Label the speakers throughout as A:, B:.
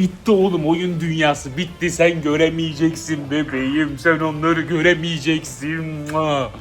A: Bitti oğlum oyun dünyası bitti sen göremeyeceksin bebeğim sen onları göremeyeceksin.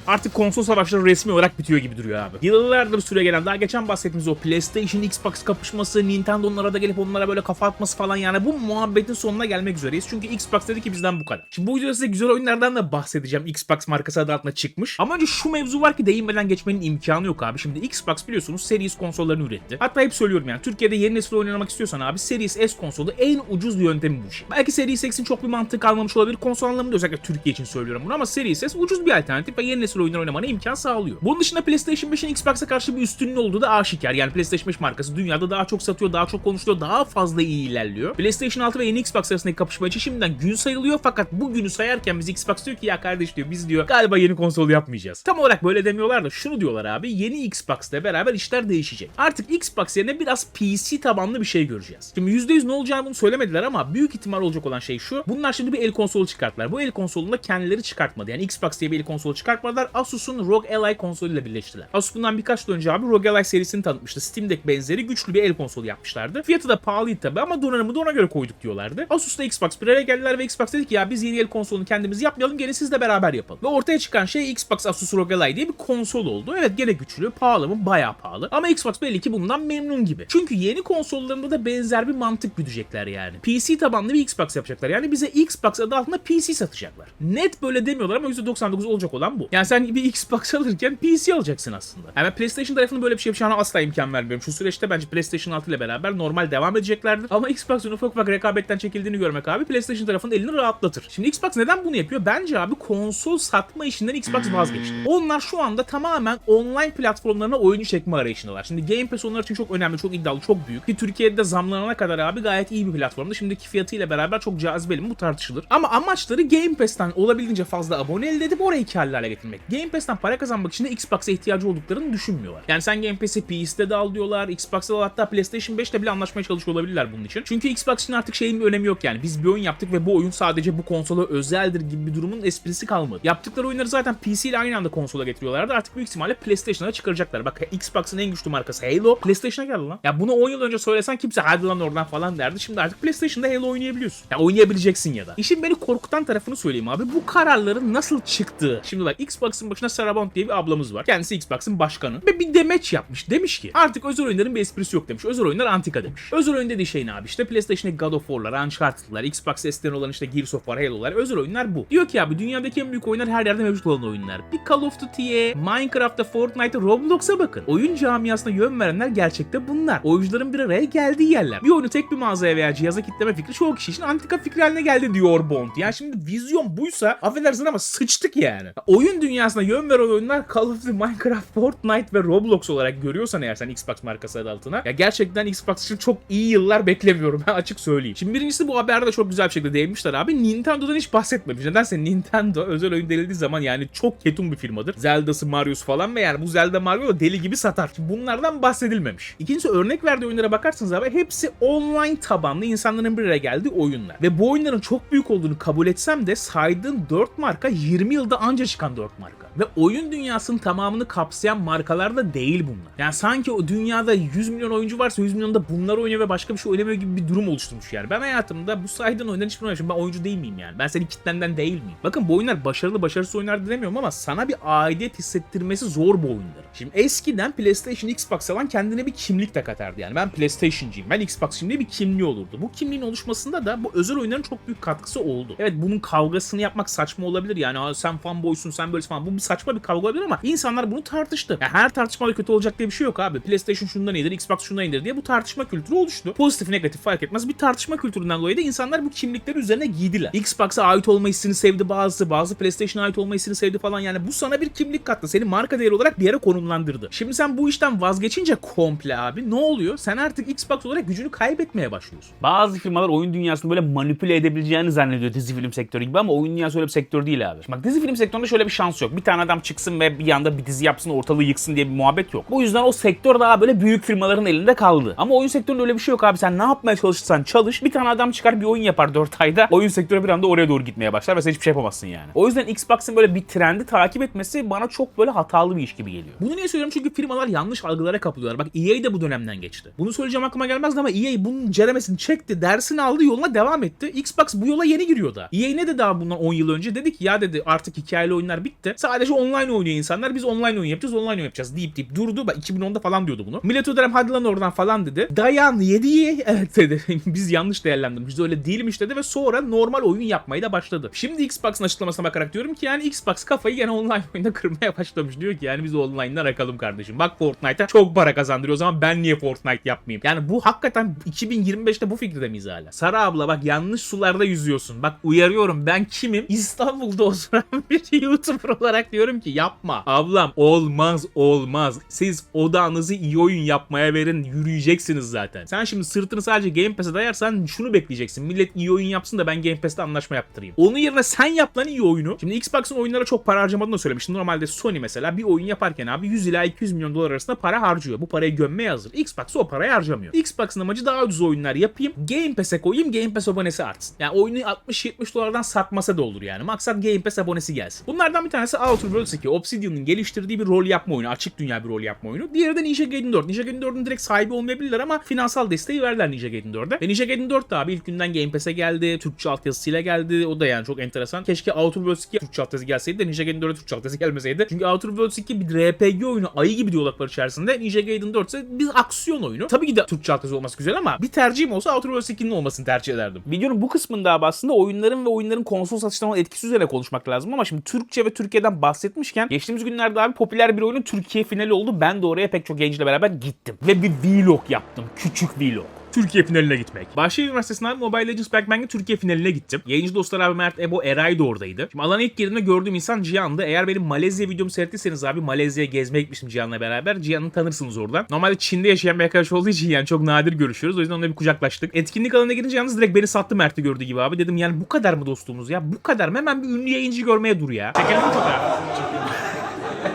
B: Artık konsol savaşları resmi olarak bitiyor gibi duruyor abi. Yıllardır süre gelen daha geçen bahsettiğimiz o PlayStation Xbox kapışması, Nintendo'nun arada gelip onlara böyle kafa atması falan yani bu muhabbetin sonuna gelmek üzereyiz. Çünkü Xbox dedi ki bizden bu kadar. Şimdi bu videoda size güzel oyunlardan da bahsedeceğim. Xbox markası adı altında çıkmış. Ama önce şu mevzu var ki değinmeden geçmenin imkanı yok abi. Şimdi Xbox biliyorsunuz Series konsollarını üretti. Hatta hep söylüyorum yani Türkiye'de yeni nesil oynamak istiyorsan abi Series S konsolu en ucuz yöntemi bu işin. Belki Series X'in çok bir mantığı kalmamış olabilir. Konsol anlamında özellikle Türkiye için söylüyorum bunu ama Series S ucuz bir alternatif ve yeni nesil oyunlar oynamana imkan sağlıyor. Bunun dışında PlayStation 5'in Xbox'a karşı bir üstünlüğü olduğu da aşikar. Yani PlayStation 5 markası dünyada daha çok satıyor, daha çok konuşuluyor, daha fazla iyi ilerliyor. PlayStation 6 ve yeni Xbox arasındaki kapışma için şimdiden gün sayılıyor fakat bu günü sayarken biz Xbox diyor ki ya kardeş diyor biz diyor galiba yeni konsol yapmayacağız. Tam olarak böyle demiyorlar da şunu diyorlar abi yeni Xbox'la beraber işler değişecek. Artık Xbox yerine biraz PC tabanlı bir şey göreceğiz. Şimdi %100 ne olacağını bunu söylemediler ama büyük ihtimal olacak olan şey şu. Bunlar şimdi bir el konsolu çıkarttılar. Bu el konsolunu da kendileri çıkartmadı. Yani Xbox diye bir el konsolu çıkartmadılar. Asus'un ROG Ally konsoluyla birleştiler. Asus bundan birkaç yıl önce abi ROG Ally serisini tanıtmıştı. Steam Deck benzeri güçlü bir el konsolu yapmışlardı. Fiyatı da pahalıydı tabi ama donanımı da ona göre koyduk diyorlardı. Asus'la Xbox bir araya geldiler ve Xbox dedi ki ya biz yeni el konsolunu kendimiz yapmayalım gelin siz de beraber yapalım. Ve ortaya çıkan şey Xbox Asus ROG Ally diye bir konsol oldu. Evet gene güçlü, pahalı mı? Bayağı pahalı. Ama Xbox belli ki bundan memnun gibi. Çünkü yeni konsollarında da benzer bir mantık güdecekler yani. PC tabanlı bir Xbox yapacaklar. Yani bize Xbox adı altında PC satacaklar. Net böyle demiyorlar ama %99 olacak olan bu. Yani sen bir Xbox alırken PC alacaksın aslında. Yani PlayStation tarafının böyle bir şey yapacağına asla imkan vermiyorum. Şu süreçte bence PlayStation 6 ile beraber normal devam edeceklerdir. Ama Xbox'un ufak ufak rekabetten çekildiğini görmek abi PlayStation tarafının elini rahatlatır. Şimdi Xbox neden bunu yapıyor? Bence abi konsol satma işinden Xbox vazgeçti. Onlar şu anda tamamen online platformlarına oyuncu çekme arayışındalar. Şimdi Game Pass onlar için çok önemli, çok iddialı, çok büyük. Ki Türkiye'de zamlanana kadar abi gayet iyi bir platformda. Şimdiki fiyatıyla beraber çok cazibeli mi bu tartışılır. Ama amaçları Game Pass'ten olabildiğince fazla abone elde edip orayı karlı hale getirmek. Game Pass'ten para kazanmak için de Xbox'a ihtiyacı olduklarını düşünmüyorlar. Yani sen Game Pass'i PC'de de al diyorlar, Xbox'ta da hatta PlayStation 5'te bile anlaşmaya çalışıyor olabilirler bunun için. Çünkü Xbox için artık şeyin bir önemi yok yani. Biz bir oyun yaptık ve bu oyun sadece bu konsola özeldir gibi bir durumun esprisi kalmadı. Yaptıkları oyunları zaten PC ile aynı anda konsola getiriyorlardı. Artık büyük ihtimalle PlayStation'a çıkaracaklar. Bak Xbox'ın en güçlü markası Halo PlayStation'a geldi lan. Ya bunu 10 yıl önce söylesen kimse hadi lan oradan falan derdi. Şimdi artık PlayStation'da Halo oynayabiliyorsun. Ya oynayabileceksin ya da. İşin beni korkutan tarafını söyleyeyim abi. Bu kararların nasıl çıktığı. Şimdi bak Xbox'ın başına Sarah Bond diye bir ablamız var. Kendisi Xbox'ın başkanı. Ve bir demeç yapmış. Demiş ki artık özel oyunların bir esprisi yok demiş. Özel oyunlar antika demiş. Özel oyun dediği şey ne abi? İşte PlayStation'daki God of War'lar, Uncharted'lar, Xbox S'ten olan işte Gears of War, Halo'lar. Özel oyunlar bu. Diyor ki abi dünyadaki en büyük oyunlar her yerde mevcut olan oyunlar. Bir Call of Duty'ye, Minecraft'a, Fortnite'a, Roblox'a bakın. Oyun camiasına yön verenler gerçekte bunlar. Oyuncuların bir araya geldiği yerler. Bir oyunu tek bir mağazaya veya cihaza kitleme fikri çoğu kişi için antika fikri haline geldi diyor Bond. Yani şimdi vizyon buysa affedersin ama sıçtık yani. Oyun dünyasına yön veren oyunlar Call of Duty, Minecraft, Fortnite ve Roblox olarak görüyorsan eğer sen Xbox markası adı altına. Ya gerçekten Xbox için çok iyi yıllar beklemiyorum ben açık söyleyeyim. Şimdi birincisi bu haberde de çok güzel bir şekilde değinmişler abi. Nintendo'dan hiç bahsetmemiş. Nedense Nintendo özel oyun denildiği zaman yani çok ketum bir firmadır. Zelda'sı, Mario'su falan ve yani bu Zelda Mario da deli gibi satar. Şimdi bunlardan bahsedilmemiş. İkincisi örnek verdiği oyunlara bakarsanız abi hepsi online tabanlı insanların bir araya geldiği oyunlar. Ve bu oyunların çok büyük olduğunu kabul etsem de saydığım 4 marka 20 yılda anca çıkan 4 marka. Ve oyun dünyasının tamamını kapsayan markalar da değil bunlar. Yani sanki o dünyada 100 milyon oyuncu varsa 100 milyon da bunlar oynuyor ve başka bir şey oynamıyor gibi bir durum oluşturmuş yani. Ben hayatımda bu saydığın oyunların hiçbirini oynamamışım. Ben oyuncu değil miyim yani? Ben senin kitlenden değil miyim? Bakın bu oyunlar başarılı başarısız oyunlar demiyorum ama sana bir aidiyet hissettirmesi zor bu oyunları. Şimdi eskiden PlayStation, Xbox alan kendine bir kimlik de katardı yani. Ben PlayStation'cıyım, ben Xbox'cıyım diye bir kimliği olurdu. Bu kimliğin oluşmasında da bu özel oyunların çok büyük katkısı oldu. Evet bunun kavgasını yapmak saçma olabilir yani. Sen fanboysun, sen böylesin falan. Bu bir saçma bir kavga olabilir ama insanlar bunu tartıştı. Ya her tartışmada kötü olacak diye bir şey yok abi. PlayStation şundan iyidir, Xbox şundan iyidir diye bu tartışma kültürü oluştu. Pozitif negatif fark etmez. Bir tartışma kültüründen dolayı da insanlar bu kimlikleri üzerine giydiler. Xbox'a ait olma hissini sevdi bazısı, bazı PlayStation'a ait olma hissini sevdi falan. Yani bu sana bir kimlik kattı. Seni marka değeri olarak bir yere konumlandırdı. Şimdi sen bu işten vazgeçince komple abi ne oluyor? Sen artık Xbox olarak gücünü kaybetmeye başlıyorsun.
A: Bazı firmalar oyun dünyasını böyle manipüle edebileceğini zannediyor dizi film sektörü gibi ama oyun dünyası öyle bir sektör değil abi. Şimdi bak dizi film sektöründe şöyle bir şans yok. Bir
B: tane adam çıksın ve bir anda bir dizi yapsın ortalığı yıksın diye bir muhabbet yok. Bu yüzden o sektör daha böyle büyük firmaların elinde kaldı. Ama oyun sektöründe öyle bir şey yok abi. Sen ne yapmaya çalışırsan çalış. Bir tane adam çıkar bir oyun yapar 4 ayda. Oyun sektörü bir anda oraya doğru gitmeye başlar ve sen hiçbir şey yapamazsın yani. O yüzden Xbox'ın böyle bir trendi takip etmesi bana çok böyle hatalı bir iş gibi geliyor. Bunu niye söylüyorum? Çünkü firmalar yanlış algılara kapılıyorlar. Bak EA de bu dönemden geçti. Bunu söyleyeceğim aklıma gelmezdi ama EA bunun ceremesini çekti, dersini aldı, yoluna devam etti. Xbox bu yola yeni giriyor da. EA ne dedi abi bundan 10 yıl önce? Dedi ki ya dedi artık hikayeli oyunlar bitti. Sadece online oynuyor insanlar. Biz online oyun yapacağız, online oyun yapacağız deyip deyip durdu. Bak 2010'da falan diyordu bunu. Millet dönem hadi lan oradan falan dedi. Dayan yedi evet dedi. Biz yanlış değerlendirmişiz. Öyle değilmiş dedi ve sonra normal oyun yapmaya da başladı. Şimdi Xbox'ın açıklamasına bakarak diyorum ki yani Xbox kafayı gene online oyunda kırmaya başlamış. Diyor ki yani biz online'dan akalım kardeşim. Bak Fortnite'a çok para kazandırıyor o zaman ben niye Fortnite yapmayayım? Yani bu hakikaten 2025'te bu fikirde miyiz hala? Sara abla bak yanlış sularda yüzüyorsun. Bak uyarıyorum ben kimim? İstanbul'da oturan bir YouTuber olarak diyorum ki yapma. Ablam olmaz olmaz. Siz odağınızı iyi oyun yapmaya verin. Yürüyeceksiniz zaten. Sen şimdi sırtını sadece Game Pass'e dayarsan şunu bekleyeceksin. Millet iyi oyun yapsın da ben Game Pass'te anlaşma yaptırayım. Onun yerine sen yap lan iyi oyunu. Şimdi Xbox'ın oyunlara çok para harcamadığını söylemiştim. Normalde Sony mesela bir oyun yaparken abi 100 ila 200 milyon dolar arasında para harcıyor. Bu parayı gömmeye hazır. Xbox o parayı harcamıyor. Xbox'ın amacı daha ucuz oyunlar yapayım. Game Pass'e koyayım. Game Pass abonesi artsın. Yani oyunu 60-70 dolardan satmasa da olur yani. Maksat Game Pass abonesi gelsin. Bunlardan bir tanesi Outer Worlds 2. Obsidian'ın geliştirdiği bir rol yapma oyunu. Açık dünya bir rol yapma oyunu. Diğeri de Ninja Gaiden 4. Ninja Gaiden 4'ün direkt sahibi olmayabilirler ama finansal desteği verdiler Ninja Gaiden 4'e. Ve Ninja Gaiden 4 de abi ilk günden Game Pass'e geldi. Türkçe altyazısıyla geldi. O da yani çok enteresan. Keşke Outer Worlds 2 Türkçe altyazı gelseydi de Ninja Gaiden 4'e Türkçe altyazı gelmeseydi. Çünkü Outer Worlds 2 bir RPG oyunu. Ayı gibi diyaloglar içerisinde. Ninja Gaiden 4 ise bir aksiyon oyunu. Tabii ki de Türkçe altyazı olması güzel ama bir tercihim olsa Outer Worlds 2'nin olmasını tercih ederdim. Videonun bu kısmında abi aslında oyunların ve oyunların konsol satışlarının etkisi üzerine konuşmak lazım ama şimdi Türkçe ve Türkiye'den bahsetmişken geçtiğimiz günlerde abi popüler bir oyunun Türkiye finali oldu. Ben de oraya pek çok gençle beraber gittim. Ve bir vlog yaptım. Küçük vlog. Türkiye finaline gitmek. Bahçeşehir Üniversitesi'nden Mobile Legends Black Bank'in Türkiye finaline gittim. Yayıncı dostlar abi Mert, Ebo, Eray da oradaydı. Şimdi alana ilk girdiğimde gördüğüm insan Cihan'dı. Eğer benim Malezya videomu seyrettiyseniz abi Malezya'ya gezmeye gitmiştim Cihan'la beraber. Cihan'ı tanırsınız oradan. Normalde Çin'de yaşayan bir arkadaş olduğu için yani çok nadir görüşüyoruz. O yüzden onunla bir kucaklaştık. Etkinlik alanına girince yalnız direkt beni sattı Mert'i gördüğü gibi abi. Dedim yani bu kadar mı dostluğumuz ya? Bu kadar mı? Hemen bir ünlü yayıncı görmeye dur ya. Çekelim mi fotoğraf?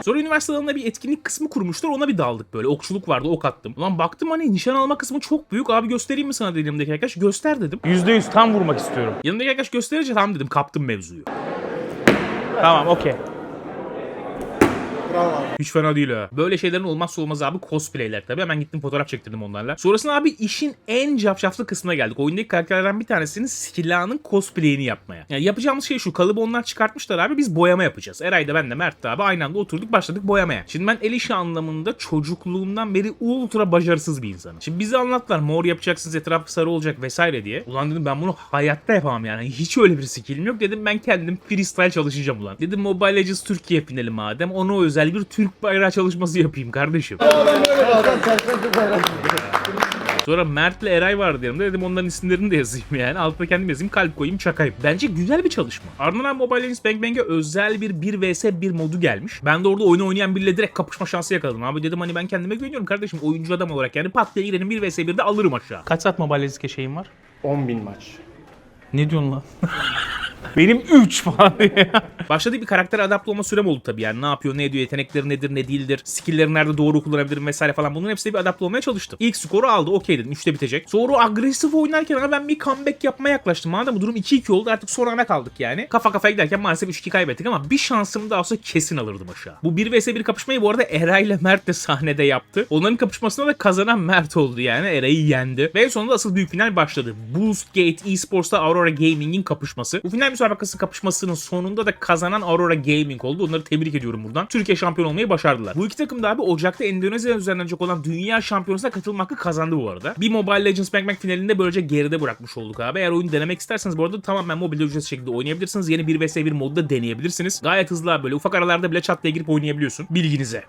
B: Sonra üniversite alanında bir etkinlik kısmı kurmuşlar. Ona bir daldık böyle. Okçuluk vardı ok attım. Ulan baktım hani nişan alma kısmı çok büyük. Abi göstereyim mi sana dediğimdeki arkadaş? Göster dedim. %100 tam vurmak istiyorum. Yanındaki arkadaş gösterince tamam dedim. Kaptım mevzuyu. Tamam okey.
C: Bravo.
B: Hiç fena değil ha. Böyle şeylerin olmazsa olmaz abi cosplayler tabii. Hemen gittim fotoğraf çektirdim onlarla. Sonrasında abi işin en cafcaflı kısmına geldik. Oyundaki karakterlerden bir tanesinin silahının cosplayini yapmaya. Yani yapacağımız şey şu. Kalıbı onlar çıkartmışlar abi. Biz boyama yapacağız. Eray da ben de Mert de abi aynı anda oturduk başladık boyamaya. Şimdi ben el işi anlamında çocukluğumdan beri ultra başarısız bir insanım. Şimdi bize anlattılar mor yapacaksınız etrafı sarı olacak vesaire diye. Ulan dedim ben bunu hayatta yapamam yani. Hiç öyle bir skillim yok. Dedim ben kendim freestyle çalışacağım ulan. Dedim Mobile Legends Türkiye finali madem. Ona özel bir Türk bayrağı çalışması yapayım kardeşim. Sonra Mert'le Eray vardı yanımda. Dedim onların isimlerini de yazayım yani. Altına kendim yazayım kalp koyayım çakayım. Bence güzel bir çalışma. Ardından Mobile Legends Bang Bang'e özel bir 1 vs 1 modu gelmiş. Ben de orada oyunu oynayan biriyle direkt kapışma şansı yakaladım. Abi dedim hani ben kendime güveniyorum kardeşim oyuncu adam olarak yani pat diye girelim 1 vs 1'de alırım aşağı. Kaç saat Mobile Legends şeyim var?
C: 10.000 maç.
B: Ne diyorsun lan? Benim 3 falan diye. Başladığı bir karakter adapte olma sürem oldu tabii yani. Ne yapıyor, ne ediyor, yetenekleri nedir, ne değildir, skill'leri nerede doğru kullanabilirim vesaire falan. Bunların hepsine bir adapte olmaya çalıştım. İlk skoru aldı, okey dedim. 3'te bitecek. Sonra agresif oynarken ama ben bir comeback yapmaya yaklaştım. Madem bu durum 2-2 oldu artık son ana kaldık yani. Kafa kafaya giderken maalesef 3-2 kaybettik ama bir şansım daha olsa kesin alırdım aşağı. Bu 1 vs 1 kapışmayı bu arada Eray ile Mert de sahnede yaptı. Onların kapışmasında da kazanan Mert oldu yani. Eray'ı yendi. Ve en sonunda asıl büyük final başladı. Boostgate Esports'ta Aurora Gaming'in kapışması. Bu final müsabakası kapışmasının sonunda da kazanan Aurora Gaming oldu. Onları tebrik ediyorum buradan. Türkiye şampiyon olmayı başardılar. Bu iki takım da abi Ocak'ta Endonezya'da düzenlenecek olan Dünya Şampiyonası'na katılma hakkı kazandı bu arada. Bir Mobile Legends Bang Bang finalinde böylece geride bırakmış olduk abi. Eğer oyunu denemek isterseniz bu arada tamamen mobilde ücretsiz şekilde oynayabilirsiniz. Yeni 1 vs 1 modda da deneyebilirsiniz. Gayet hızlı abi böyle ufak aralarda bile çat diye girip oynayabiliyorsun. Bilginize.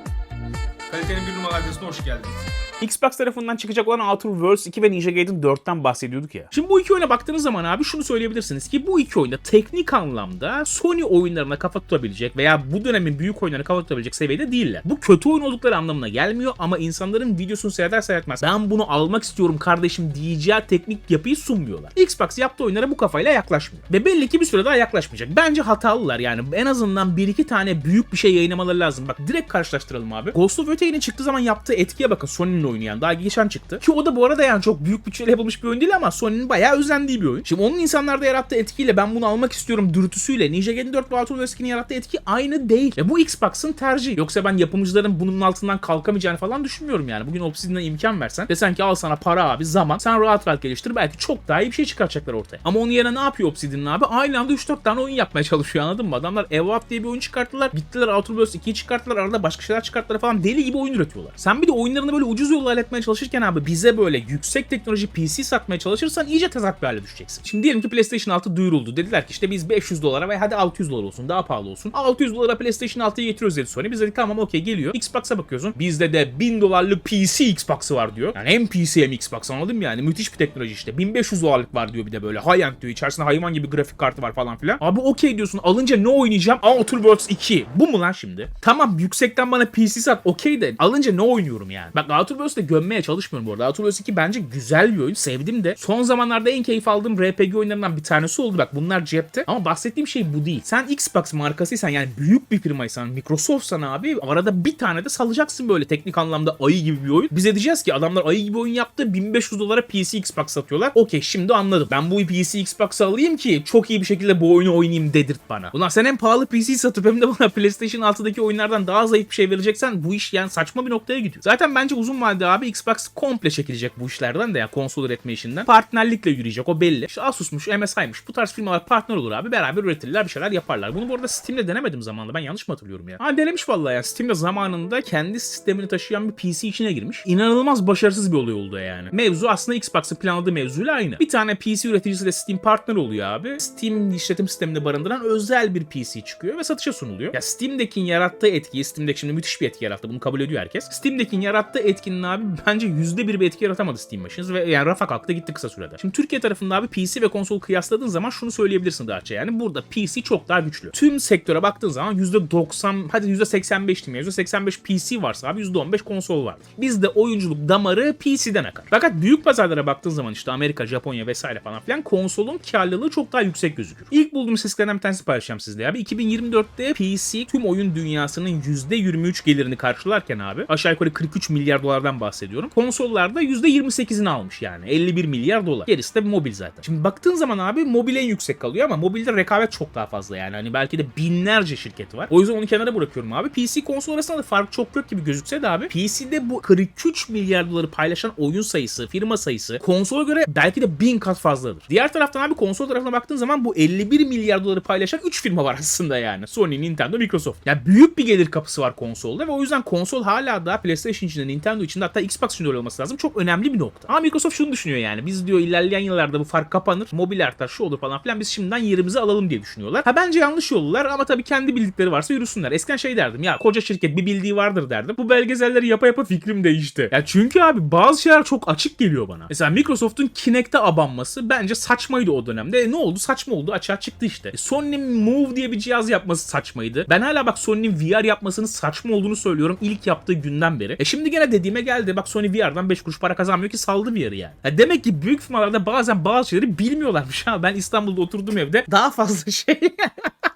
B: Kalitenin bir numaralı adresine hoş geldiniz. Xbox tarafından çıkacak olan Outer Worlds 2 ve Ninja Gaiden 4'ten bahsediyorduk ya. Şimdi bu iki oyuna baktığınız zaman abi şunu söyleyebilirsiniz ki bu iki oyunda teknik anlamda Sony oyunlarına kafa tutabilecek veya bu dönemin büyük oyunlarına kafa tutabilecek seviyede değiller. Bu kötü oyun oldukları anlamına gelmiyor ama insanların videosunu seyreder seyretmez ben bunu almak istiyorum kardeşim diyeceği teknik yapıyı sunmuyorlar. Xbox yaptığı oyunlara bu kafayla yaklaşmıyor. Ve belli ki bir süre daha yaklaşmayacak. Bence hatalılar yani en azından bir iki tane büyük bir şey yayınlamaları lazım. Bak direkt karşılaştıralım abi. Ghost of Öteki'nin çıktığı zaman yaptığı etkiye bakın Sony'nin oyunu yani. Daha geçen çıktı. Ki o da bu arada yani çok büyük bütçeyle yapılmış bir oyun değil ama Sony'nin bayağı özendiği bir oyun. Şimdi onun insanlarda yarattığı etkiyle ben bunu almak istiyorum dürtüsüyle Ninja Gaiden 4 ve 2'nin yarattığı etki aynı değil. Ve bu Xbox'ın tercihi. Yoksa ben yapımcıların bunun altından kalkamayacağını falan düşünmüyorum yani. Bugün Obsidian'a imkan versen desen ki al sana para abi zaman sen rahat rahat geliştir belki çok daha iyi bir şey çıkaracaklar ortaya. Ama onun yerine ne yapıyor Obsidian abi? Aynı anda 3-4 tane oyun yapmaya çalışıyor anladın mı? Adamlar Evolve diye bir oyun çıkarttılar. Gittiler Outer Worlds 2'yi çıkarttılar. Arada başka şeyler çıkarttılar falan. Deli gibi oyun üretiyorlar. Sen bir de oyunlarını böyle ucuz yolla halletmeye çalışırken abi bize böyle yüksek teknoloji PC satmaya çalışırsan iyice tezat bir hale düşeceksin. Şimdi diyelim ki PlayStation 6 duyuruldu. Dediler ki işte biz 500 dolara ve hadi 600 dolar olsun daha pahalı olsun. 600 dolara PlayStation 6'yı getiriyoruz dedi Sony. Biz dedik tamam okey geliyor. Xbox'a bakıyorsun. Bizde de 1000 dolarlık PC Xbox'ı var diyor. Yani hem PC hem Xbox anladın mı yani? Müthiş bir teknoloji işte. 1500 dolarlık var diyor bir de böyle. High end diyor. İçerisinde hayvan gibi grafik kartı var falan filan. Abi okey diyorsun. Alınca ne oynayacağım? Outer Worlds 2. Bu mu lan şimdi? Tamam yüksekten bana PC sat okey de alınca ne oynuyorum yani? Bak Outer Worlds'te gömmeye çalışmıyorum bu arada. Worlds 2 bence güzel bir oyun. Sevdim de. Son zamanlarda en keyif aldığım RPG oyunlarından bir tanesi oldu. Bak bunlar cepte. Ama bahsettiğim şey bu değil. Sen Xbox markasıysan yani büyük bir firmaysan Microsoft'san abi arada bir tane de salacaksın böyle teknik anlamda ayı gibi bir oyun. Biz diyeceğiz ki adamlar ayı gibi oyun yaptı 1500 dolara PC Xbox satıyorlar. Okey şimdi anladım. Ben bu PC Xbox'ı alayım ki çok iyi bir şekilde bu oyunu oynayayım dedirt bana. Ulan sen hem pahalı PC satıp hem de bana PlayStation 6'daki oyunlardan daha zayıf bir şey vereceksen bu iş yani saçma bir noktaya gidiyor. Zaten bence uzun vadede abi Xbox komple çekilecek bu işlerden de ya konsol üretme işinden. Partnerlikle yürüyecek o belli. İşte Asus'muş, MSI'mış bu tarz firmalar partner olur abi. Beraber üretirler bir şeyler yaparlar. Bunu bu arada Steam'de denemedim zamanında. Ben yanlış mı hatırlıyorum ya? Ha denemiş vallahi ya. Steam'de zamanında kendi sistemini taşıyan bir PC içine girmiş. İnanılmaz başarısız bir olay oldu yani. Mevzu aslında Xbox'ın planladığı mevzuyla aynı. Bir tane PC üreticisi de Steam partner oluyor abi. Steam işletim sistemini barındıran özel bir PC çıkıyor ve satışa sunuluyor. Ya Steam Deck'in yarattığı etkiyi, Steam Deck şimdi müthiş bir etki yarattı. Bunu kabul ediyor herkes. Steam Deck'in yarattığı etkinin abi bence %1 bir etki yaratamadı Steam Machines ve yani rafa kalktı gitti kısa sürede. Şimdi Türkiye tarafında abi PC ve konsol kıyasladığın zaman şunu söyleyebilirsin daha yani burada PC çok daha güçlü. Tüm sektöre baktığın zaman %90 hadi %85 diyeyim ya %85 PC varsa abi %15 konsol vardır. Bizde oyunculuk damarı PC'den akar. Fakat büyük pazarlara baktığın zaman işte Amerika, Japonya vesaire falan filan konsolun karlılığı çok daha yüksek gözükür. İlk bulduğum istatistiklerden bir tanesi paylaşacağım sizle abi. 2024'te PC tüm oyun dünyasının %23 gelirini karşılarken abi aşağı yukarı 43 milyar dolardan bahsediyorum. Konsollarda %28'ini almış yani 51 milyar dolar. Gerisi de mobil zaten. Şimdi baktığın zaman abi mobil en yüksek kalıyor ama mobilde rekabet çok daha fazla yani. Hani belki de binlerce şirket var. O yüzden onu kenara bırakıyorum abi. PC konsol arasında da fark çok yok gibi gözükse de abi PC'de bu 43 milyar doları paylaşan oyun sayısı, firma sayısı konsola göre belki de bin kat fazladır. Diğer taraftan abi konsol tarafına baktığın zaman bu 51 milyar doları paylaşan 3 firma var aslında yani. Sony, Nintendo, Microsoft. Yani büyük bir gelir kapısı var konsolda ve o yüzden konsol hala da PlayStation içinde, Nintendo içinde hatta Xbox öyle olması lazım. Çok önemli bir nokta. Ama Microsoft şunu düşünüyor yani. Biz diyor ilerleyen yıllarda bu fark kapanır. Mobil artar, şu olur falan filan. Biz şimdiden yerimizi alalım diye düşünüyorlar. Ha bence yanlış yollar ama tabii kendi bildikleri varsa yürüsünler. Eskiden şey derdim ya koca şirket bir bildiği vardır derdim. Bu belgeselleri yapa yapa fikrim değişti. Ya çünkü abi bazı şeyler çok açık geliyor bana. Mesela Microsoft'un Kinect'e abanması bence saçmaydı o dönemde. E ne oldu? Saçma oldu. Açığa çıktı işte. E Sony'nin Move diye bir cihaz yapması saçmaydı. Ben hala bak Sony'nin VR yapmasının saçma olduğunu söylüyorum ilk yaptığı günden beri. E şimdi gene dediğime geldi. Bak Sony VR'dan 5 kuruş para kazanmıyor ki saldı VR'ı yani. Ya demek ki büyük firmalarda bazen bazı şeyleri bilmiyorlarmış ha. Ben İstanbul'da oturduğum evde daha fazla şey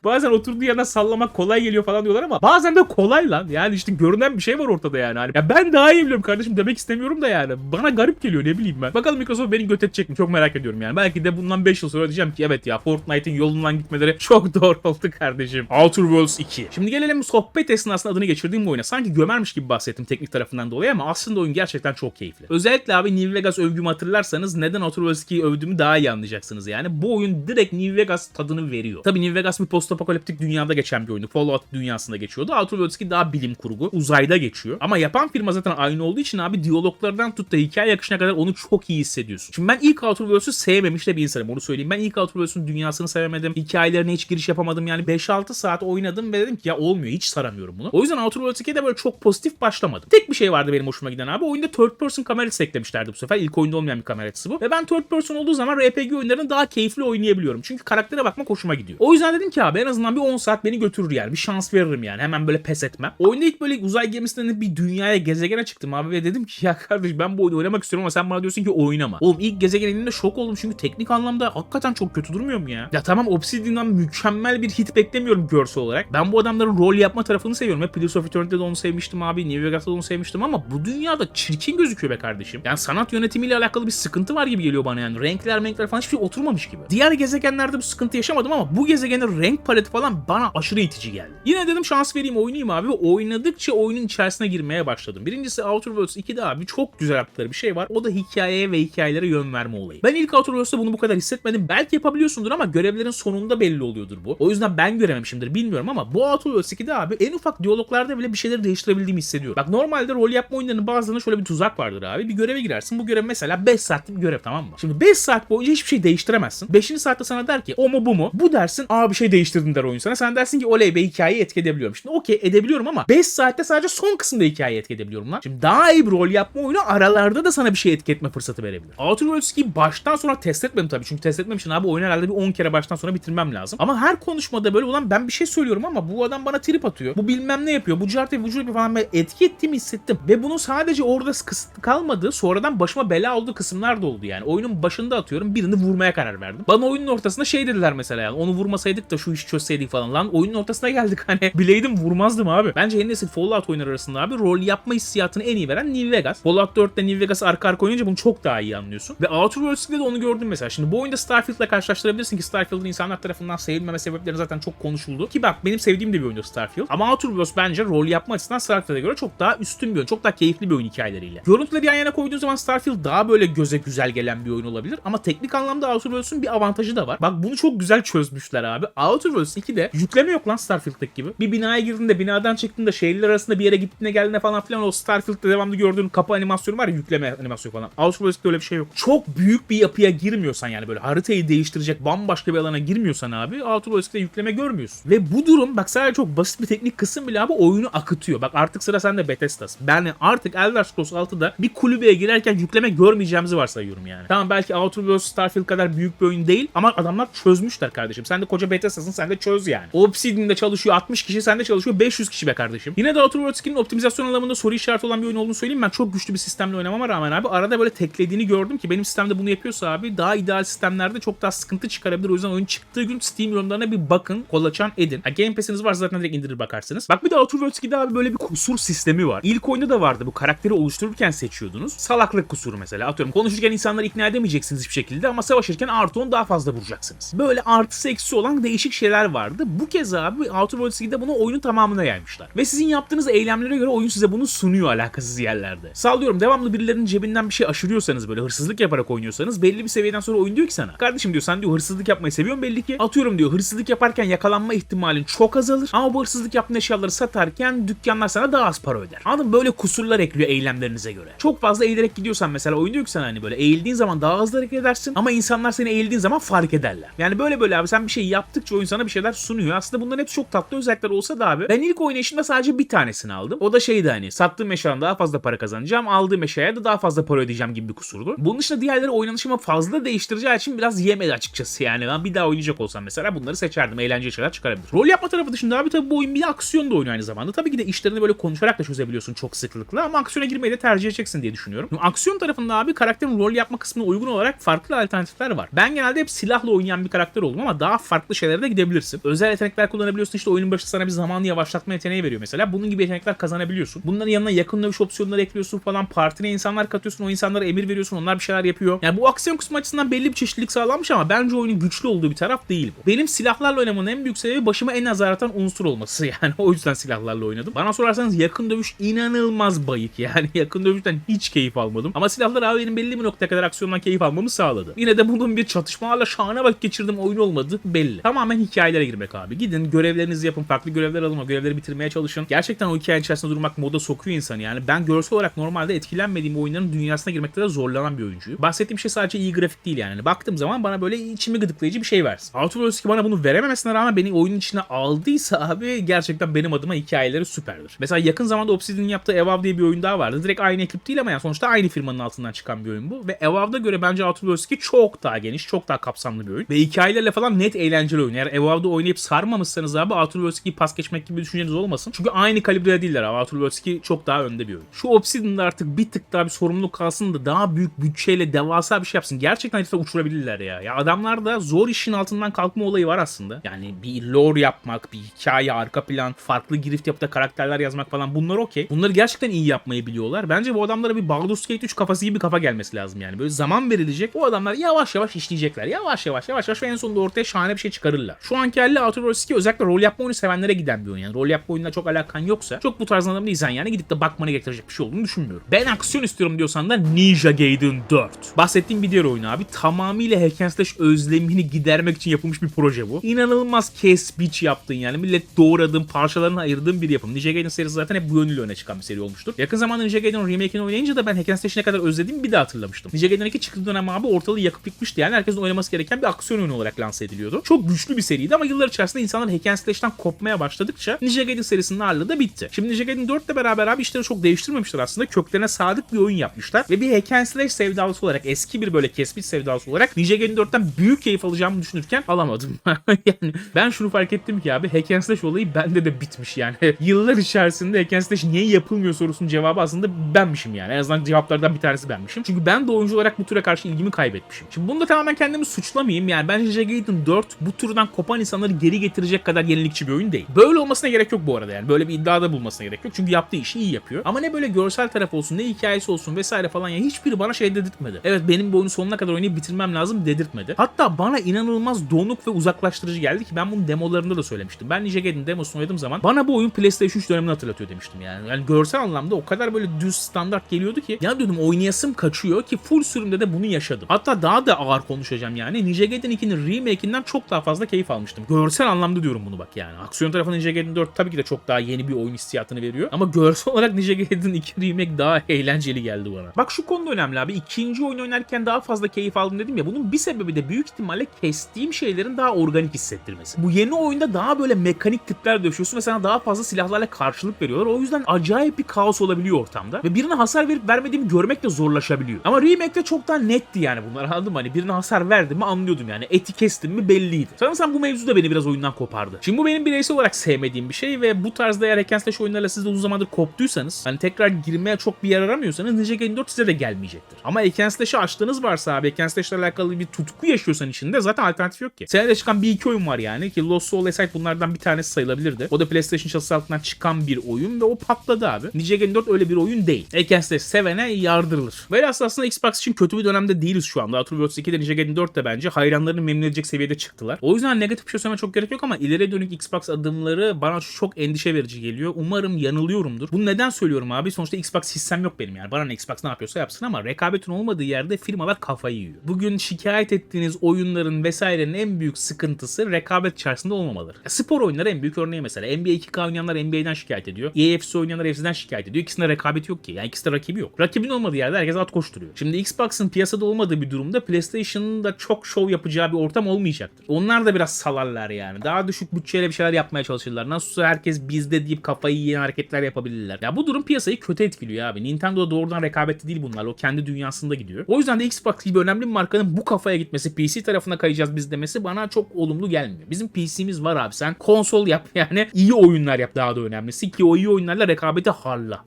B: Bazen oturduğu yerden sallamak kolay geliyor falan diyorlar ama bazen de kolay lan. Yani işte görünen bir şey var ortada yani. Hani ya ben daha iyi biliyorum kardeşim demek istemiyorum da yani. Bana garip geliyor ne bileyim ben. Bakalım Microsoft beni göt edecek mi? Çok merak ediyorum yani. Belki de bundan 5 yıl sonra diyeceğim ki evet ya Fortnite'in yolundan gitmeleri çok doğru oldu kardeşim. Outer Worlds 2. Şimdi gelelim sohbet esnasında adını geçirdiğim bu oyuna. Sanki gömermiş gibi bahsettim teknik tarafından dolayı ama aslında oyun gerçekten çok keyifli. Özellikle abi New Vegas övgümü hatırlarsanız neden Outer Worlds 2'yi övdüğümü daha iyi anlayacaksınız yani. Bu oyun direkt New Vegas tadını veriyor. Tabii New Vegas bir post postapokaliptik dünyada geçen bir oyundu. Fallout dünyasında geçiyordu. Outer Worlds 2 daha bilim kurgu. Uzayda geçiyor. Ama yapan firma zaten aynı olduğu için abi diyaloglardan tut da hikaye akışına kadar onu çok iyi hissediyorsun. Şimdi ben ilk Outer Worlds'ü sevmemiş de bir insanım. Onu söyleyeyim. Ben ilk Outer Worlds'ün dünyasını sevemedim. Hikayelerine hiç giriş yapamadım. Yani 5-6 saat oynadım ve dedim ki ya olmuyor. Hiç saramıyorum bunu. O yüzden Outer Worlds 2'de böyle çok pozitif başlamadım. Tek bir şey vardı benim hoşuma giden abi. Oyunda third person kamerası eklemişlerdi bu sefer. İlk oyunda olmayan bir kamera açısı bu. Ve ben third person olduğu zaman RPG oyunlarını daha keyifli oynayabiliyorum. Çünkü karaktere bakmak hoşuma gidiyor. O yüzden dedim ki abi en azından bir 10 saat beni götürür yani. Bir şans veririm yani. Hemen böyle pes etmem. Oyunda ilk böyle uzay gemisinden bir dünyaya gezegene çıktım abi ve dedim ki ya kardeş ben bu oyunu oynamak istiyorum ama sen bana diyorsun ki oynama. Oğlum ilk gezegen indiğimde şok oldum çünkü teknik anlamda hakikaten çok kötü durmuyor mu ya? Ya tamam Obsidian'dan mükemmel bir hit beklemiyorum görsel olarak. Ben bu adamların rol yapma tarafını seviyorum. Hep Pillars of Eternity'de de onu sevmiştim abi. New Vegas'ta da onu sevmiştim ama bu dünyada çirkin gözüküyor be kardeşim. Yani sanat yönetimiyle alakalı bir sıkıntı var gibi geliyor bana yani. Renkler renkler falan hiçbir şey oturmamış gibi. Diğer gezegenlerde bu sıkıntı yaşamadım ama bu gezegenin renk paleti falan bana aşırı itici geldi. Yine dedim şans vereyim oynayayım abi ve oynadıkça oyunun içerisine girmeye başladım. Birincisi Outer Worlds 2'de abi çok güzel yaptıkları bir şey var. O da hikayeye ve hikayelere yön verme olayı. Ben ilk Outer Worlds'ta bunu bu kadar hissetmedim. Belki yapabiliyorsundur ama görevlerin sonunda belli oluyordur bu. O yüzden ben görememişimdir bilmiyorum ama bu Outer Worlds 2'de abi en ufak diyaloglarda bile bir şeyleri değiştirebildiğimi hissediyorum. Bak normalde rol yapma oyunlarının bazılarında şöyle bir tuzak vardır abi. Bir göreve girersin. Bu görev mesela 5 saatlik bir görev tamam mı? Şimdi 5 saat boyunca hiçbir şey değiştiremezsin. 5. saatte sana der ki o mu bu mu? Bu dersin aa bir şey değiştirdin der oyun sana. Sen dersin ki oley be hikayeyi etki edebiliyorum. Şimdi okey edebiliyorum ama 5 saatte sadece son kısımda hikayeyi etki edebiliyorum lan. Şimdi daha iyi bir rol yapma oyunu aralarda da sana bir şey etki etme fırsatı verebilir. Outer Worlds 2'yi baştan sonra test etmedim tabii. Çünkü test etmem abi oyunu herhalde bir 10 kere baştan sonra bitirmem lazım. Ama her konuşmada böyle ulan ben bir şey söylüyorum ama bu adam bana trip atıyor. Bu bilmem ne yapıyor. Bu cart bu cart falan ben etki ettiğimi hissettim. Ve bunun sadece orada kısıtlı kalmadığı sonradan başıma bela olduğu kısımlar da oldu yani. Oyunun başında atıyorum birini vurmaya karar verdim. Bana oyunun ortasında şey dediler mesela yani onu vurmasaydık da şu işi çözseydik falan. Lan oyunun ortasına geldik hani bileydim vurmazdım abi. Bence yeni nesil Fallout oyunları arasında abi rol yapma hissiyatını en iyi veren New Vegas. Fallout 4'te New Vegas arka arka oynayınca bunu çok daha iyi anlıyorsun. Ve Outer Worlds'de de onu gördüm mesela. Şimdi bu oyunda Starfield'la karşılaştırabilirsin ki Starfield'ın insanlar tarafından sevilmeme sebepleri zaten çok konuşuldu. Ki bak benim sevdiğim de bir oyundur Starfield. Ama Outer Worlds bence rol yapma açısından Starfield'e göre çok daha üstün bir oyun. Çok daha keyifli bir oyun hikayeleriyle. Görüntüleri yan yana koyduğun zaman Starfield daha böyle göze güzel gelen bir oyun olabilir. Ama teknik anlamda Outer Worlds'un bir avantajı da var. Bak bunu çok güzel çözmüşler abi. Outer Worlds 2'de yükleme yok lan Starfield'daki gibi. Bir binaya girdiğinde, binadan çıktığında, şehirler arasında bir yere gittiğinde geldiğinde falan filan o Starfield'de devamlı gördüğün kapı animasyonu var ya yükleme animasyonu falan. Outer Worlds'te öyle bir şey yok. Çok büyük bir yapıya girmiyorsan yani böyle haritayı değiştirecek bambaşka bir alana girmiyorsan abi Outer Worlds'te yükleme görmüyorsun. Ve bu durum bak sadece çok basit bir teknik kısım bile abi oyunu akıtıyor. Bak artık sıra sende Bethesda's. Ben artık Elder Scrolls 6'da bir kulübeye girerken yükleme görmeyeceğimizi varsayıyorum yani. Tamam belki Outer Worlds Starfield kadar büyük bir oyun değil ama adamlar çözmüşler kardeşim. Sen de koca Bethesda'sın sen de çöz yani. Obsidian'de çalışıyor 60 kişi sende çalışıyor 500 kişi be kardeşim. Yine de Outer Worlds 2'nin optimizasyon anlamında soru işareti olan bir oyun olduğunu söyleyeyim. Ben çok güçlü bir sistemle oynamama rağmen abi arada böyle teklediğini gördüm ki benim sistemde bunu yapıyorsa abi daha ideal sistemlerde çok daha sıkıntı çıkarabilir. O yüzden oyun çıktığı gün Steam yorumlarına bir bakın. Kolaçan edin. Ha, Game Pass'iniz varsa zaten direkt indirir bakarsınız. Bak bir de Outer Worlds 2'de abi böyle bir kusur sistemi var. İlk oyunda da vardı. Bu karakteri oluştururken seçiyordunuz. Salaklık kusuru mesela. Atıyorum konuşurken insanları ikna edemeyeceksiniz hiçbir şekilde ama savaşırken artı 10 daha fazla vuracaksınız. Böyle artısı eksi olan değişik şeyler vardı. Bu kez abi Outer Worlds 2'de bunu oyunun tamamına yaymışlar. Ve sizin yaptığınız eylemlere göre oyun size bunu sunuyor alakasız yerlerde. Sallıyorum devamlı birilerinin cebinden bir şey aşırıyorsanız böyle hırsızlık yaparak oynuyorsanız belli bir seviyeden sonra oyun diyor ki sana. Kardeşim diyor sen diyor hırsızlık yapmayı seviyorsun belli ki. Atıyorum diyor hırsızlık yaparken yakalanma ihtimalin çok azalır. Ama bu hırsızlık yaptığın eşyaları satarken dükkanlar sana daha az para öder. Anladın? Böyle kusurlar ekliyor eylemlerinize göre. Çok fazla eğilerek gidiyorsan mesela oyun diyor ki sana hani böyle eğildiğin zaman daha hızlı hareket edersin ama insanlar seni eğildiğin zaman fark ederler. Yani böyle böyle abi sen bir şey yaptıkça oyun sana bir şeyler sunuyor. Aslında bunların hepsi çok tatlı özellikler olsa da abi ben ilk oynayışımda sadece bir tanesini aldım. O da şeydi hani sattığım eşyadan daha fazla para kazanacağım. Aldığım eşyaya da daha fazla para ödeyeceğim gibi bir kusurdu. Bunun dışında diğerleri oynanışımı fazla değiştireceği için biraz yemedi açıkçası yani. Ben bir daha oynayacak olsam mesela bunları seçerdim. Eğlenceli şeyler çıkarabilir. Rol yapma tarafı dışında abi tabii bu oyun bir aksiyon da oyunu aynı zamanda. Tabii ki de işlerini böyle konuşarak da çözebiliyorsun çok sıklıkla ama aksiyona girmeyi de tercih edeceksin diye düşünüyorum. Şimdi aksiyon tarafında abi karakterin rol yapma kısmına uygun olarak farklı alternatifler var. Ben genelde hep silahla oynayan bir karakter oldum ama daha farklı şeylere de gidebilirsin. Özel yetenekler kullanabiliyorsun. İşte oyunun başında sana bir zamanı yavaşlatma yeteneği veriyor mesela. Bunun gibi yetenekler kazanabiliyorsun. Bunların yanına yakın dövüş opsiyonları ekliyorsun falan. Partine insanlar katıyorsun. O insanlara emir veriyorsun. Onlar bir şeyler yapıyor. Yani bu aksiyon kısmı açısından belli bir çeşitlilik sağlanmış ama bence oyunun güçlü olduğu bir taraf değil bu. Benim silahlarla oynamamın en büyük sebebi başıma en az ağrıtan unsur olması. Yani o yüzden silahlarla oynadım. Bana sorarsanız yakın dövüş inanılmaz bayık. Yani yakın dövüşten hiç keyif almadım. Ama silahlar benim belli bir noktaya kadar aksiyondan keyif almamı sağladı. Yine de bunun bir çatışmalarla şahane vakit geçirdiğim oyun olmadı belli. Tamamen hikaye hikayelere girmek abi. Gidin görevlerinizi yapın. Farklı görevler alın. O görevleri bitirmeye çalışın. Gerçekten o hikayenin içerisinde durmak moda sokuyor insanı yani. Ben görsel olarak normalde etkilenmediğim oyunların dünyasına girmekte de zorlanan bir oyuncuyum. Bahsettiğim şey sadece iyi grafik değil yani. Baktığım zaman bana böyle içimi gıdıklayıcı bir şey versin. Outer 2 bana bunu verememesine rağmen beni oyunun içine aldıysa abi gerçekten benim adıma hikayeleri süperdir. Mesela yakın zamanda Obsidian'ın yaptığı Evav diye bir oyun daha vardı. Direkt aynı ekip değil ama yani sonuçta aynı firmanın altından çıkan bir oyun bu. Ve Evav'da göre bence Outer 2 çok daha geniş, çok daha kapsamlı bir oyun. Ve hikayelerle falan net eğlenceli oyun. Eğer Evav'da oynayıp sarmamışsanız abi Worlds 2'yi pas geçmek gibi düşünceniz olmasın. Çünkü aynı kalibrede değiller abi. Worlds 2 çok daha önde bir oyun. Şu Obsidian'da artık bir tık daha bir sorumluluk kalsın da daha büyük bütçeyle devasa bir şey yapsın. Gerçekten herifler uçurabilirler ya. Ya adamlarda zor işin altından kalkma olayı var aslında. Yani bir lore yapmak, bir hikaye, arka plan, farklı girift yapıda karakterler yazmak falan bunlar okey. Bunları gerçekten iyi yapmayı biliyorlar. Bence bu adamlara bir Baldur's Gate 3 kafası gibi bir kafa gelmesi lazım yani. Böyle zaman verilecek. O adamlar yavaş yavaş işleyecekler. Yavaş yavaş yavaş yavaş ve en sonunda ortaya şahane bir şey çıkarırlar. Şu Outer Worlds 2 özellikle rol yapma oyunu sevenlere giden bir oyun. Yani rol yapma oyununa çok alakan yoksa çok bu tarz adam değilsen yani gidip de bakmanı getirecek bir şey olduğunu düşünmüyorum. Ben aksiyon istiyorum diyorsan da Ninja Gaiden 4. Bahsettiğim bir diğer oyun abi tamamıyla hack and slash özlemini gidermek için yapılmış bir proje bu. İnanılmaz kes biç yaptın yani. Millet doğradığın, parçalarını ayırdığın bir yapım. Ninja Gaiden serisi zaten hep bu yönüyle öne çıkan bir seri olmuştur. Yakın zamanda Ninja Gaiden remake'ini oynayınca da ben hack and slash'i ne kadar özlediğimi bir de hatırlamıştım. Ninja Gaiden 2 çıktığı dönem abi ortalığı yakıp yıkmıştı yani. Herkesin oynaması gereken bir aksiyon oyunu olarak lanse ediliyordu. Çok güçlü bir seriydi ama yıllar içerisinde insanlar hack and slash'ten kopmaya başladıkça Ninja Gaiden serisinin ağırlığı da bitti. Şimdi Ninja Gaiden 4 ile beraber abi işleri çok değiştirmemişler aslında. Köklerine sadık bir oyun yapmışlar. Ve bir hack and slash sevdalısı olarak eski bir böyle kesmiş sevdalısı olarak Ninja Gaiden 4'ten büyük keyif alacağımı düşünürken alamadım. yani ben şunu fark ettim ki abi hack and slash olayı bende de bitmiş yani. Yıllar içerisinde hack and slash niye yapılmıyor sorusunun cevabı aslında benmişim yani. En azından cevaplardan bir tanesi benmişim. Çünkü ben de oyuncu olarak bu türe karşı ilgimi kaybetmişim. Şimdi bunu da tamamen kendimi suçlamayayım yani. Bence Ninja Gaiden 4 bu türden kopan insanları geri getirecek kadar yenilikçi bir oyun değil. Böyle olmasına gerek yok bu arada yani. Böyle bir iddiada bulmasına gerek yok. Çünkü yaptığı işi iyi yapıyor. Ama ne böyle görsel taraf olsun ne hikayesi olsun vesaire falan ya hiçbiri bana şey dedirtmedi. Evet benim bu oyunu sonuna kadar oynayıp bitirmem lazım dedirtmedi. Hatta bana inanılmaz donuk ve uzaklaştırıcı geldi ki ben bunu demolarında da söylemiştim. Ben Ninja Gaiden demosunu oynadığım zaman bana bu oyun PlayStation 3 dönemini hatırlatıyor demiştim yani. Yani görsel anlamda o kadar böyle düz standart geliyordu ki ya diyordum oynayasım kaçıyor ki full sürümde de bunu yaşadım. Hatta daha da ağır konuşacağım yani. Ninja Gaiden 2'nin remake'inden çok daha fazla keyif almıştım. Görsel anlamda diyorum bunu bak yani. Aksiyon tarafı Ninja Gaiden 4 tabii ki de çok daha yeni bir oyun hissiyatını veriyor. Ama görsel olarak Ninja Gaiden 2 remake daha eğlenceli geldi bana. Bak şu konuda önemli abi. İkinci oyun oynarken daha fazla keyif aldım dedim ya. Bunun bir sebebi de büyük ihtimalle kestiğim şeylerin daha organik hissettirmesi. Bu yeni oyunda daha böyle mekanik tipler döşüyorsun ve sana daha fazla silahlarla karşılık veriyorlar. O yüzden acayip bir kaos olabiliyor ortamda. Ve birine hasar verip vermediğimi görmek de zorlaşabiliyor. Ama remake'de çok daha netti yani bunlar anladın mı? Hani birine hasar verdim mi anlıyordum yani. Eti kestim mi belliydi. Sanırsam bu mevzu da beni biraz oyundan kopardı. Şimdi bu benim bireysel olarak sevmediğim bir şey ve bu tarzda eğer hack and slash oyunlarla siz de uzun zamandır koptuysanız hani tekrar girmeye çok bir yer aramıyorsanız Ninja Gaiden 4 size de gelmeyecektir. Ama hack and slash'ı açtığınız varsa abi hack and slash'la alakalı bir tutku yaşıyorsan içinde zaten alternatif yok ki. Senede çıkan bir iki oyun var yani ki Lost Soul Aside bunlardan bir tanesi sayılabilirdi. O da PlayStation çatısı altından çıkan bir oyun ve o patladı abi. Ninja Gaiden 4 öyle bir oyun değil. Hack and slash sevene yardırılır. Böyle aslında Xbox için kötü bir dönemde değiliz şu anda. Outer Worlds 2'de Ninja Gaiden 4 de bence hayranlarını memnun edecek seviyede çıktılar. O yüzden negatif bir şey söylemeye çok gerek yok ama ileri dönük Xbox adımları bana çok endişe verici geliyor. Umarım yanılıyorumdur. Bunu neden söylüyorum abi? Sonuçta Xbox hissem yok benim yani. Bana ne Xbox ne yapıyorsa yapsın ama rekabetin olmadığı yerde firmalar kafayı yiyor. Bugün şikayet ettiğiniz oyunların vesairenin en büyük sıkıntısı rekabet içerisinde olmamaları. Ya spor oyunları en büyük örneği mesela. NBA 2K oynayanlar NBA'den şikayet ediyor. EFC oynayanlar FC'den şikayet ediyor. İkisinde rekabet yok ki. Yani ikisinde rakibi yok. Rakibin olmadığı yerde herkes at koşturuyor. Şimdi Xbox'ın piyasada olmadığı bir durumda PlayStation'ın da çok şov yapacağı bir ortam olmayacaktır. Onlar da biraz salarlar yani. Daha düşük bütçeyle bir şeyler yapmaya çalışırlar. Nasılsa herkes bizde deyip kafayı yiyen hareketler yapabilirler. Ya bu durum piyasayı kötü etkiliyor abi. Nintendo doğrudan rekabetli değil bunlar. O kendi dünyasında gidiyor. O yüzden de Xbox gibi önemli bir markanın bu kafaya gitmesi, PC tarafına kayacağız biz demesi bana çok olumlu gelmiyor. Bizim PC'miz var abi. Sen konsol yap yani iyi oyunlar yap daha da önemlisi ki o iyi oyunlarla rekabeti harla.